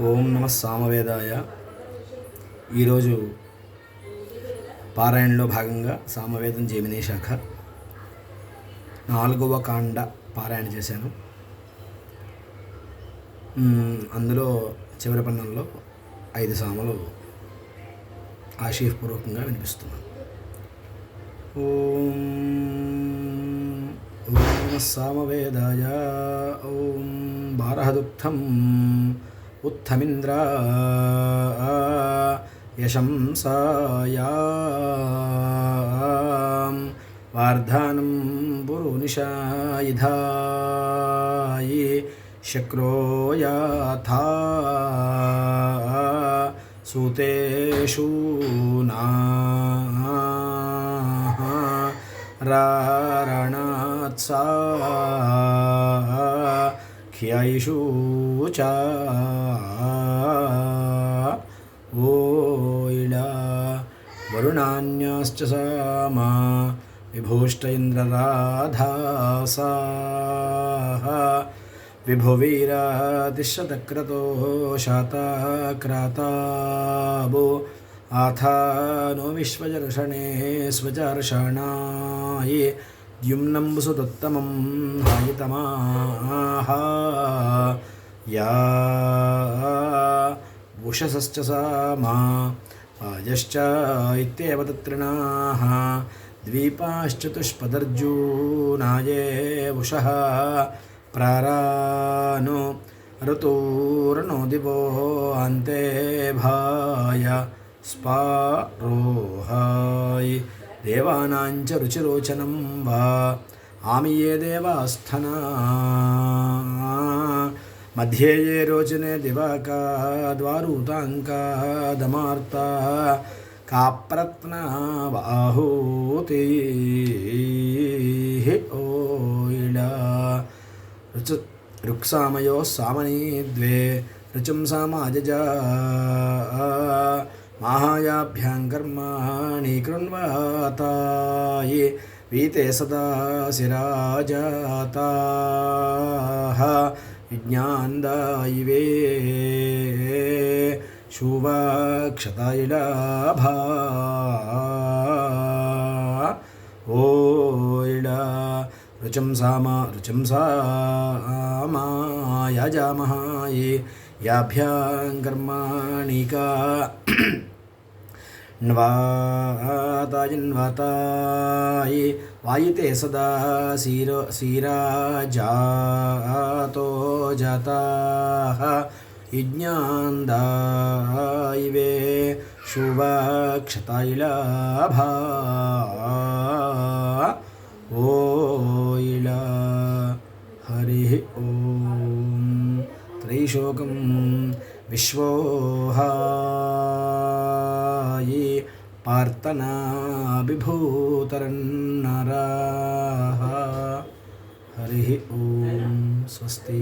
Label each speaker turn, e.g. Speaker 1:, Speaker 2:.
Speaker 1: ఓం నమ సామవేదాయ. ఈరోజు పారాయణలో భాగంగా సామవేదం జేమినీ శాఖ నాలుగవ కాండ పారాయణ చేశాను. అందులో చివరి పన్నంలో ఐదు సామలు ఆశయపూర్వకంగా వినిపిస్తున్నాను. ఓం ఓం సామవేదాయ. ఓం భారహదుక్తం उत्थमिन्द्रा यशंसाया वार्धानं वार्धनं शक्रो याथा सुतेषूनाः रारणात्सा ख्यायिषु ह्यैषु च ओइला वरुणान्याश्च विभूष्ट इन्द्रराधासाः विभुवीरातिशतक्रतो शाताक्राताबो आथा नो विश्वजर्षणे स्वचर्षणाय द्युम्नम्बुसुदुत्तमं हायितमाः या उषसश्च सा मा वाजश्च इत्येव तत्रिणाः द्वीपाश्चतुष्पदर्जूनाये उषः प्रारानो ऋतूर्नो दिवो अन्ते भाय स्पारोहाय देवानाञ्च रुचिरोचनं वा आमिये देवास्थना मध्ये ये रोचने दिवाका द्वारूताङ्कादमार्ता काप्रत्नाबाहूतिः ओइला ऋच ऋक्सामयोः सामनी द्वे, ऋचं सामाजजा। माहायाभ्यां कर्माणि कृण्वाताये वीते सदा शिराजाताः विज्ञानदायिवे। शुवाक्षतायिडाभा ओयिडा रुचं सा म रुचिं सा ये याभ्यां कर्माणि का न्वातायन्वाताय वायिते सदा सीर सीराजातो जाताः यज्ञान्दायिवे शुभक्षतैलाभा ओइला हरिः ॐ त्रैशोकं विश्वोहायि पार्थना विभूतरन्नराः हरिः ॐ स्वस्ति।